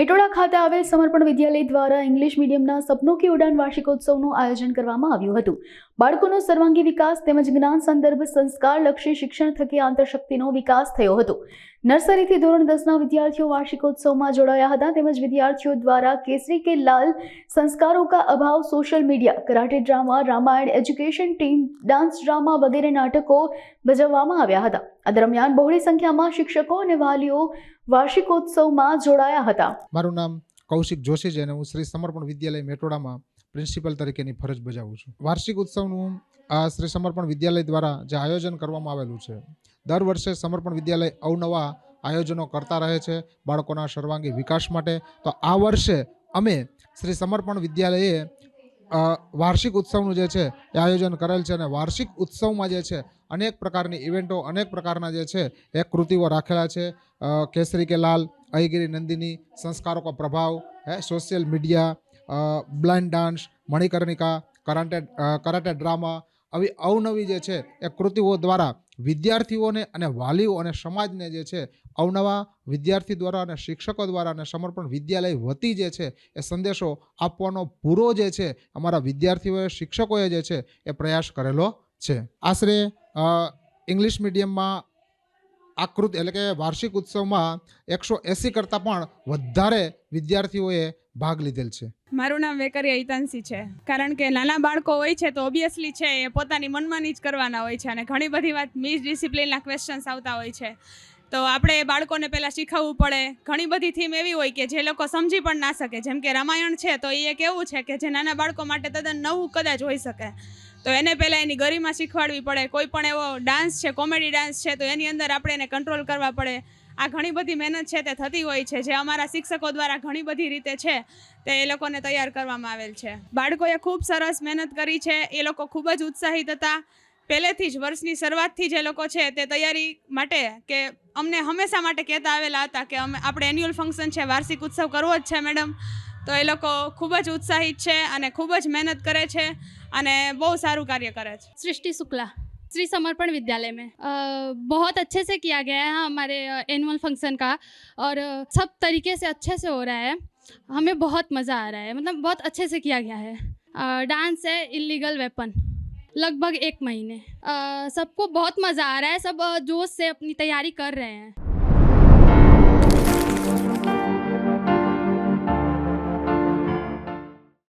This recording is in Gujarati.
મેટોડા ખાતે આવેલ સમર્પણ વિદ્યાલય દ્વારા ઇંગ્લિશ મીડિયમના સપનો કે ઉડાન વાર્ષિકોત્સવનું આયોજન કરવામાં આવ્યું હતું. બાળકોનો સર્વાંગી વિકાસ તેમજ જ્ઞાન સંદર્ભ સંસ્કાર લક્ષી શિક્ષણ થકી આંતરશક્તિનો વિકાસ થયો હતો. નર્સરીથી ધોરણ દસના વિદ્યાર્થીઓ વાર્ષિકોત્સવમાં જોડાયા હતા તેમજ વિદ્યાર્થીઓ દ્વારા કેસરી કે લાલ સંસ્કારો કા અભાવ social media, karate drama, Ramayan education team, dance drama વગેરે નાટકો ભજવવામાં આવ્યા હતા. આ દરમિયાન બહોળી સંખ્યામાં શિક્ષકો અને વાલીઓ વાર્ષિકોત્સવમાં જોડાયા હતા. મારું નામ કૌશિક જોશી છે અને હું શ્રી સમર્પણ વિદ્યાલય મેટોડામાં પ્રિન્સિપલ તરીકેની ફરજ બજાવું છું. વાર્ષિક ઉત્સવનું આ શ્રી સમર્પણ વિદ્યાલય દ્વારા જે આયોજન કરવામાં આવેલું છે, દર વર્ષે સમર્પણ વિદ્યાલય અવનવા આયોજનો કરતા રહે છે બાળકોના સર્વાંગી વિકાસ માટે. તો આ વર્ષે અમે શ્રી સમર્પણ વિદ્યાલયે વાર્ષિક ઉત્સવનું જે છે એ આયોજન કરેલ છે અને વાર્ષિક ઉત્સવમાં જે છે અનેક પ્રકારની ઇવેન્ટો, અનેક પ્રકારના જે છે એ કૃતિઓ રાખેલા છે. કેસરી કે લાલ, અહીગીરી નંદિની, સંસ્કારો કો પ્રભાવ, હે social media blind dance Manikarnika, karate karate drama આવી અવનવી જે છે, એ કૃતિઓ દ્વારા વિદ્યાર્થીઓને અને વાલીઓ અને સમાજને જે છે, અવનવા વિદ્યાર્થી દ્વારા અને શિક્ષકો દ્વારા અને સમર્પણ વિદ્યાલય વતી જે છે, એ સંદેશો આપવાનો પૂરો જે છે, અમારા વિદ્યાર્થીઓએ, શિક્ષકોએ જે છે, એ પ્રયાસ કરેલો છે. આશરે ઇંગ્લિશ મીડિયમમાં આકૃત એટલે કે વાર્ષિક ઉત્સવમાં એકસો એંસી કરતાં પણ વધારે વિદ્યાર્થીઓએ ભાગ લીધેલ છે. મારું નામ વેકરી હિતાંશી છે. કારણ કે નાના બાળકો હોય છે તો ઓબ્વિયસલી છે એ પોતાની મનમાની જ કરવાના હોય છે અને ઘણી બધી વાત મિસ ડિસિપ્લિનના ક્વેશ્ચન્સ આવતા હોય છે. તો આપણે બાળકોને પહેલાં શીખવવું પડે. ઘણી બધી થીમ એવી હોય કે જે લોકો સમજી પણ ના શકે. જેમ કે રામાયણ છે તો એ એક એવું છે કે જે નાના બાળકો માટે તદ્દન નવું કદાચ હોઈ શકે. તો એને પહેલાં એની ગરિમા શીખવાડવી પડે. કોઈ પણ એવો ડાન્સ છે કોમેડી ડાન્સ છે, તો એની અંદર આપણે એને કંટ્રોલ કરવા પડે. આ ઘણી બધી મહેનત છે તે થતી હોય છે, જે અમારા શિક્ષકો દ્વારા ઘણી બધી રીતે છે તે એ લોકોને તૈયાર કરવામાં આવેલ છે. બાળકોએ ખૂબ સરસ મહેનત કરી છે, એ લોકો ખૂબ જ ઉત્સાહિત હતા. પહેલેથી જ વર્ષની શરૂઆતથી જે લોકો છે તે તૈયારી માટે કે અમને હંમેશા માટે કહેતા આવેલા હતા કે અમે, આપણે એન્યુઅલ ફંક્શન છે, વાર્ષિક ઉત્સવ કરવો જ છે મેડમ તો એ લોકો ખૂબ જ ઉત્સાહિત છે અને ખૂબ જ મહેનત કરે છે. અને બહુ સારું કાર્ય કરે છે सृष्टि शुक्ला श्री समर्पण विद्यालय में अ, बहुत अच्छे से किया गया है हमारे एनुअल फंक्शन का और अ, सब तरीके से अच्छे से हो रहा है हमें बहुत मज़ा आ रहा है मतलब बहुत अच्छे से किया गया है अ, डांस है इलीगल वेपन लगभग एक महीने अ, सबको बहुत मज़ा आ रहा है सब अ, जोश से अपनी तैयारी कर रहे हैं